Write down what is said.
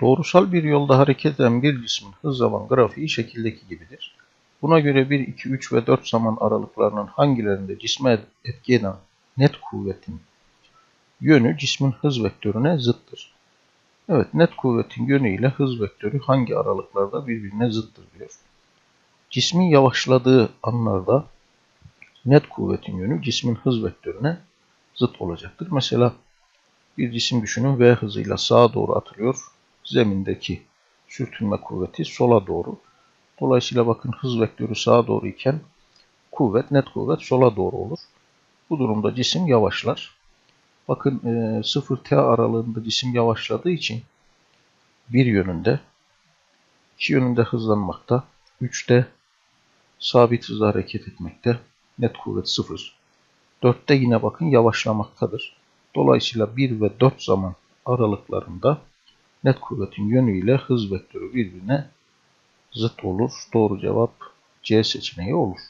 Doğrusal bir yolda hareket eden bir cismin hız zaman grafiği şekildeki gibidir. Buna göre 1, 2, 3 ve 4 zaman aralıklarının hangilerinde cisme etki eden net kuvvetin yönü cismin hız vektörüne zıttır. Evet, net kuvvetin yönü ile hız vektörü hangi aralıklarda birbirine zıttır diyor. Cismin yavaşladığı anlarda net kuvvetin yönü cismin hız vektörüne zıt olacaktır. Mesela bir cisim düşünün V hızıyla sağa doğru atılıyor. Zemindeki sürtünme kuvveti sola doğru. Dolayısıyla bakın hız vektörü sağa doğru iken kuvvet, net kuvvet sola doğru olur. Bu durumda cisim yavaşlar. Bakın e, 0T aralığında cisim yavaşladığı için bir yönünde, iki yönünde hızlanmakta, 3'te sabit hızla hareket etmekte, net kuvvet 0. 4'te yine bakın yavaşlamaktadır. Dolayısıyla 1 ve 4 zaman aralıklarında net kuvvetin yönüyle hız vektörü birbirine zıt olur. Doğru cevap C seçeneği olur.